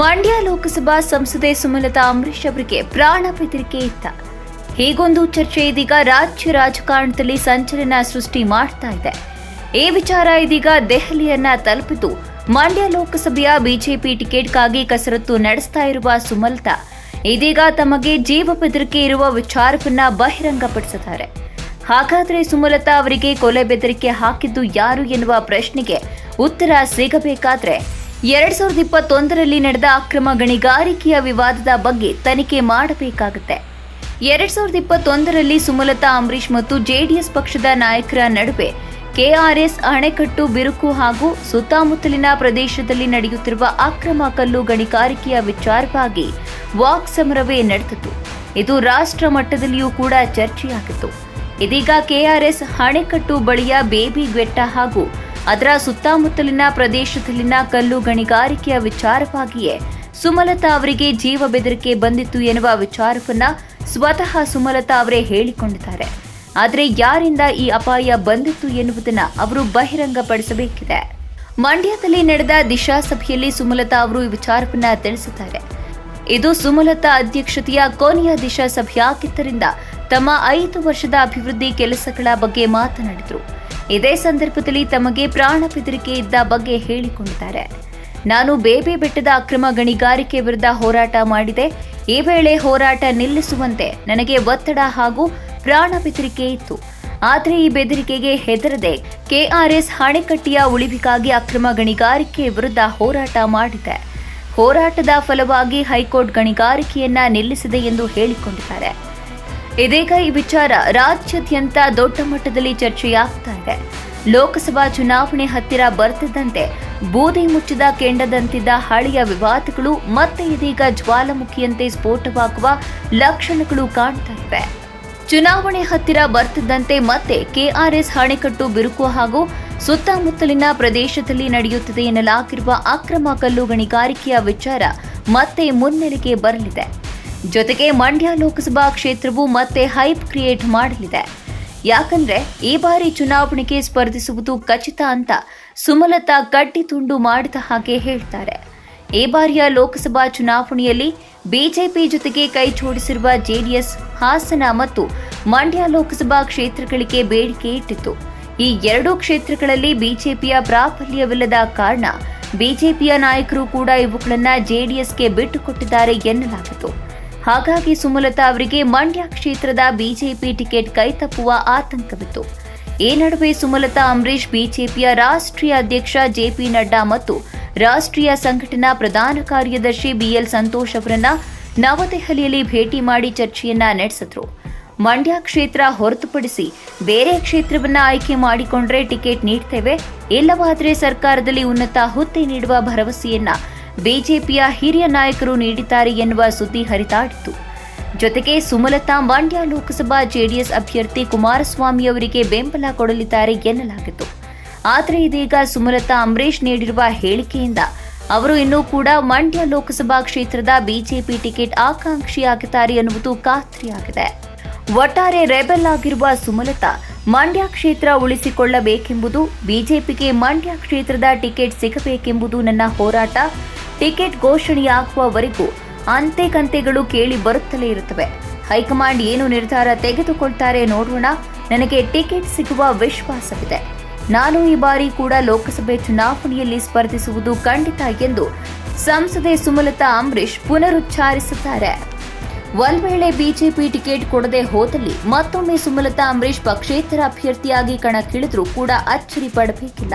ಮಂಡ್ಯ ಲೋಕಸಭಾ ಸಂಸದೆ ಸುಮಲತಾ ಅಂಬರೀಶ್ ಅವರಿಗೆ ಪ್ರಾಣ ಬೆದರಿಕೆ ಇತ್ತ. ಹೀಗೊಂದು ಚರ್ಚೆ ಇದೀಗ ರಾಜ್ಯ ರಾಜಕಾರಣದಲ್ಲಿ ಸಂಚಲನ ಸೃಷ್ಟಿ ಮಾಡ್ತಾ ಇದೆ. ಈ ವಿಚಾರ ಇದೀಗ ದೆಹಲಿಯನ್ನ ತಲುಪಿದ್ದು, ಮಂಡ್ಯ ಲೋಕಸಭೆಯ ಬಿಜೆಪಿ ಟಿಕೆಟ್ಗಾಗಿ ಕಸರತ್ತು ನಡೆಸ್ತಾ ಇರುವ ಸುಮಲತಾ ಇದೀಗ ತಮಗೆ ಜೀವ ಬೆದರಿಕೆ ಇರುವ ವಿಚಾರವನ್ನ ಬಹಿರಂಗಪಡಿಸಿದ್ದಾರೆ. ಹಾಗಾದರೆ ಸುಮಲತಾ ಅವರಿಗೆ ಕೊಲೆ ಬೆದರಿಕೆ ಹಾಕಿದ್ದು ಯಾರು ಎನ್ನುವ ಪ್ರಶ್ನೆಗೆ ಉತ್ತರ ಸಿಗಬೇಕಾದ್ರೆ ಎರಡ್ ಸಾವಿರದ ಇಪ್ಪತ್ತೊಂದರಲ್ಲಿ ನಡೆದ ಅಕ್ರಮ ಗಣಿಗಾರಿಕೆಯ ವಿವಾದದ ಬಗ್ಗೆ ತನಿಖೆ ಮಾಡಬೇಕಾಗುತ್ತೆ. ಎರಡ್ ಸಾವಿರದ ಇಪ್ಪತ್ತೊಂದರಲ್ಲಿ ಸುಮಲತಾ ಅಂಬರೀಶ್ ಮತ್ತು ಜೆಡಿಎಸ್ ಪಕ್ಷದ ನಾಯಕರ ನಡುವೆ ಕೆಆರ್ಎಸ್ ಅಣೆಕಟ್ಟು, ಬಿರುಕು ಹಾಗೂ ಸುತ್ತಮುತ್ತಲಿನ ಪ್ರದೇಶದಲ್ಲಿ ನಡೆಯುತ್ತಿರುವ ಅಕ್ರಮ ಕಲ್ಲು ಗಣಿಗಾರಿಕೆಯ ವಿಚಾರವಾಗಿ ವಾಕ್ ಸಮರವೇ ನಡೆದಿತ್ತು. ಇದು ರಾಷ್ಟ್ರ ಮಟ್ಟದಲ್ಲಿಯೂ ಕೂಡ ಚರ್ಚೆಯಾಗಿತ್ತು. ಇದೀಗ ಕೆಆರ್ಎಸ್ ಅಣೆಕಟ್ಟು ಬಳಿಯ ಬೇಬಿ ಗ್ವೆಟ್ಟ ಹಾಗೂ ಅದರ ಸುತ್ತಮುತ್ತಲಿನ ಪ್ರದೇಶದಲ್ಲಿನ ಕಲ್ಲು ಗಣಿಗಾರಿಕೆಯ ವಿಚಾರವಾಗಿಯೇ ಸುಮಲತಾ ಅವರಿಗೆ ಜೀವ ಬೆದರಿಕೆ ಬಂದಿತ್ತು ಎನ್ನುವ ವಿಚಾರವನ್ನ ಸ್ವತಃ ಸುಮಲತಾ ಅವರೇ ಹೇಳಿಕೊಂಡಿದ್ದಾರೆ. ಆದರೆ ಯಾರಿಂದ ಈ ಅಪಾಯ ಬಂದಿತ್ತು ಎನ್ನುವುದನ್ನ ಅವರು ಬಹಿರಂಗಪಡಿಸಬೇಕಿದೆ. ಮಂಡ್ಯದಲ್ಲಿ ನಡೆದ ದಿಶಾ ಸಭೆಯಲ್ಲಿ ಸುಮಲತಾ ಅವರು ಈ ವಿಚಾರವನ್ನ ತಿಳಿಸಿದ್ದಾರೆ. ಇದು ಸುಮಲತಾ ಅಧ್ಯಕ್ಷತೆಯ ಕೊನೆಯ ದಿಶಾ ಸಭೆಯಾಗಿದ್ದರಿಂದ ತಮ್ಮ ಐದು ವರ್ಷದ ಅಭಿವೃದ್ಧಿ ಕೆಲಸಗಳ ಬಗ್ಗೆ ಮಾತನಾಡಿದರು. ಇದೇ ಸಂದರ್ಭದಲ್ಲಿ ತಮಗೆ ಪ್ರಾಣ ಬೆದರಿಕೆ ಇದ್ದ ಬಗ್ಗೆ ಹೇಳಿಕೊಂಡಿದ್ದಾರೆ. ನಾನು ಬೇಬಿ ಬೆಟ್ಟದ ಅಕ್ರಮ ಗಣಿಗಾರಿಕೆ ವಿರುದ್ಧ ಹೋರಾಟ ಮಾಡಿದೆ. ಈ ವೇಳೆ ಹೋರಾಟ ನಿಲ್ಲಿಸುವಂತೆ ನನಗೆ ಒತ್ತಡ ಹಾಗೂ ಪ್ರಾಣ ಬೆದರಿಕೆ ಇತ್ತು. ಆದರೆ ಈ ಬೆದರಿಕೆಗೆ ಹೆದರದೆ ಕೆಆರ್ಎಸ್ ಹಣೆಕಟ್ಟೆಯ ಉಳಿವಿಗಾಗಿ ಅಕ್ರಮ ಗಣಿಗಾರಿಕೆ ವಿರುದ್ಧ ಹೋರಾಟ ಮಾಡಿದೆ. ಹೋರಾಟದ ಫಲವಾಗಿ ಹೈಕೋರ್ಟ್ ಗಣಿಗಾರಿಕೆಯನ್ನ ನಿಲ್ಲಿಸಿದೆ ಎಂದು ಹೇಳಿಕೊಂಡಿದ್ದಾರೆ. ಇದೀಗ ಈ ವಿಚಾರ ರಾಜ್ಯಾದ್ಯಂತ ದೊಡ್ಡ ಮಟ್ಟದಲ್ಲಿ ಚರ್ಚೆಯಾಗ್ತಾ ಇದೆ. ಲೋಕಸಭಾ ಚುನಾವಣೆ ಹತ್ತಿರ ಬರ್ತಿದ್ದಂತೆ ಬೂದಿ ಮುಚ್ಚಿದ ಕೆಂಡದಂತಿದ್ದ ಹಳೆಯ ವಿವಾದಗಳು ಮತ್ತೆ ಇದೀಗ ಜ್ವಾಲಾಮುಖಿಯಂತೆ ಸ್ಫೋಟವಾಗುವ ಲಕ್ಷಣಗಳು ಕಾಣ್ತಾ ಇವೆ. ಚುನಾವಣೆ ಹತ್ತಿರ ಬರ್ತಿದ್ದಂತೆ ಮತ್ತೆ ಕೆಆರ್ಎಸ್ ಅಣೆಕಟ್ಟು ಬಿರುಕು ಹಾಗೂ ಸುತ್ತಮುತ್ತಲಿನ ಪ್ರದೇಶದಲ್ಲಿ ನಡೆಯುತ್ತಿದೆ ಎನ್ನಲಾಗಿರುವ ಅಕ್ರಮ ಕಲ್ಲು ಗಣಿಗಾರಿಕೆಯ ವಿಚಾರ ಮತ್ತೆ ಮುನ್ನೆಲೆಗೆ ಬರಲಿದೆ. ಜೊತೆಗೆ ಮಂಡ್ಯ ಲೋಕಸಭಾ ಕ್ಷೇತ್ರವು ಮತ್ತೆ ಹೈಪ್ ಕ್ರಿಯೇಟ್ ಮಾಡಲಿದೆ. ಯಾಕಂದ್ರೆ ಈ ಬಾರಿ ಚುನಾವಣೆಗೆ ಸ್ಪರ್ಧಿಸುವುದು ಖಚಿತ ಅಂತ ಸುಮಲತಾ ಕಟ್ಟಿ ತುಂಡು ಮಾಡಿದ ಹಾಗೆ ಹೇಳ್ತಾರೆ. ಈ ಬಾರಿಯ ಲೋಕಸಭಾ ಚುನಾವಣೆಯಲ್ಲಿ ಬಿಜೆಪಿ ಜೊತೆಗೆ ಕೈ ಜೋಡಿಸಿರುವ ಜೆಡಿಎಸ್, ಹಾಸನ ಮತ್ತು ಮಂಡ್ಯ ಲೋಕಸಭಾ ಕ್ಷೇತ್ರಗಳಿಗೆ ಬೇಡಿಕೆ ಇಟ್ಟಿತ್ತು. ಈ ಎರಡೂ ಕ್ಷೇತ್ರಗಳಲ್ಲಿ ಬಿಜೆಪಿಯ ಪ್ರಾಬಲ್ಯವಿಲ್ಲದ ಕಾರಣ ಬಿಜೆಪಿಯ ನಾಯಕರು ಕೂಡ ಇವುಗಳನ್ನು ಜೆಡಿಎಸ್ಗೆ ಬಿಟ್ಟುಕೊಟ್ಟಿದ್ದಾರೆ ಎನ್ನಲಾಗಿತ್ತು. ಹಾಗಾಗಿ ಸುಮಲತಾ ಅವರಿಗೆ ಮಂಡ್ಯ ಕ್ಷೇತ್ರದ ಬಿಜೆಪಿ ಟಿಕೆಟ್ ಕೈತಪ್ಪುವ ಆತಂಕವಿತ್ತು. ಈ ನಡುವೆ ಸುಮಲತಾ, ಅಂಬರೀಷ್, ಬಿಜೆಪಿಯ ರಾಷ್ಟ್ರೀಯ ಅಧ್ಯಕ್ಷ ಜೆಪಿ ನಡ್ಡಾ ಮತ್ತು ರಾಷ್ಟ್ರೀಯ ಸಂಘಟನಾ ಪ್ರಧಾನ ಕಾರ್ಯದರ್ಶಿ ಬಿಎಲ್ ಸಂತೋಷ್ ಅವರನ್ನ ನವದೆಹಲಿಯಲ್ಲಿ ಭೇಟಿ ಮಾಡಿ ಚರ್ಚೆಯನ್ನ ನಡೆಸಿದ್ರು. ಮಂಡ್ಯ ಕ್ಷೇತ್ರ ಹೊರತುಪಡಿಸಿ ಬೇರೆ ಕ್ಷೇತ್ರವನ್ನ ಆಯ್ಕೆ ಮಾಡಿಕೊಂಡ್ರೆ ಟಿಕೆಟ್ ನೀಡ್ತೇವೆ, ಇಲ್ಲವಾದರೆ ಸರ್ಕಾರದಲ್ಲಿ ಉನ್ನತ ಹುದ್ದೆ ನೀಡುವ ಭರವಸೆಯನ್ನ ಬಿಜೆಪಿಯ ಹಿರಿಯ ನಾಯಕರು ನೀಡಿದ್ದಾರೆ ಎನ್ನುವ ಸುದ್ದಿ ಹರಿದಾಡಿತು. ಜೊತೆಗೆ ಸುಮಲತಾ ಮಂಡ್ಯ ಲೋಕಸಭಾ ಜೆಡಿಎಸ್ ಅಭ್ಯರ್ಥಿ ಕುಮಾರಸ್ವಾಮಿ ಅವರಿಗೆ ಬೆಂಬಲ ಕೊಡಲಿದ್ದಾರೆ ಎನ್ನಲಾಗಿತ್ತು. ಆದರೆ ಇದೀಗ ಸುಮಲತಾ ಅಂಬರೀಶ್ ನೀಡಿರುವ ಹೇಳಿಕೆಯಿಂದ ಅವರು ಇನ್ನೂ ಕೂಡ ಮಂಡ್ಯ ಲೋಕಸಭಾ ಕ್ಷೇತ್ರದ ಬಿಜೆಪಿ ಟಿಕೆಟ್ ಆಕಾಂಕ್ಷಿಯಾಗಿದ್ದಾರೆ ಎನ್ನುವುದು ಖಾತ್ರಿಯಾಗಿದೆ. ಒಟ್ಟಾರೆ ರೆಬೆಲ್ ಆಗಿರುವ ಸುಮಲತಾ ಮಂಡ್ಯ ಕ್ಷೇತ್ರ ಉಳಿಸಿಕೊಳ್ಳಬೇಕೆಂಬುದು ಬಿಜೆಪಿಗೆ ಮಂಡ್ಯ ಕ್ಷೇತ್ರದ ಟಿಕೆಟ್ ಸಿಗಬೇಕೆಂಬುದು ನನ್ನ ಹೋರಾಟ. ಟಿಕೆಟ್ ಘೋಷಣೆಯಾಗುವವರೆಗೂ ಅಂತೆ ಕಂತೆಗಳು ಕೇಳಿ ಬರುತ್ತಲೇ ಇರುತ್ತವೆ. ಹೈಕಮಾಂಡ್ ಏನು ನಿರ್ಧಾರ ತೆಗೆದುಕೊಳ್ತಾರೆ ನೋಡೋಣ. ನನಗೆ ಟಿಕೆಟ್ ಸಿಗುವ ವಿಶ್ವಾಸವಿದೆ. ನಾನು ಈ ಬಾರಿ ಕೂಡ ಲೋಕಸಭೆ ಚುನಾವಣೆಯಲ್ಲಿ ಸ್ಪರ್ಧಿಸುವುದು ಖಂಡಿತ ಎಂದು ಸಂಸದೆ ಸುಮಲತಾ ಅಂಬರೀಶ್ ಪುನರುಚ್ಚಾರಿಸುತ್ತಾರೆ. ಒಂದ್ ವೇಳೆ ಬಿಜೆಪಿ ಟಿಕೆಟ್ ಕೊಡದೆ ಹೋದಲ್ಲಿ ಮತ್ತೊಮ್ಮೆ ಸುಮಲತಾ ಅಂಬರೀಶ್ ಪಕ್ಷೇತರ ಅಭ್ಯರ್ಥಿಯಾಗಿ ಕಣಕ್ಕಿಳಿದ್ರೂ ಕೂಡ ಅಚ್ಚರಿ ಪಡಬೇಕಿಲ್ಲ.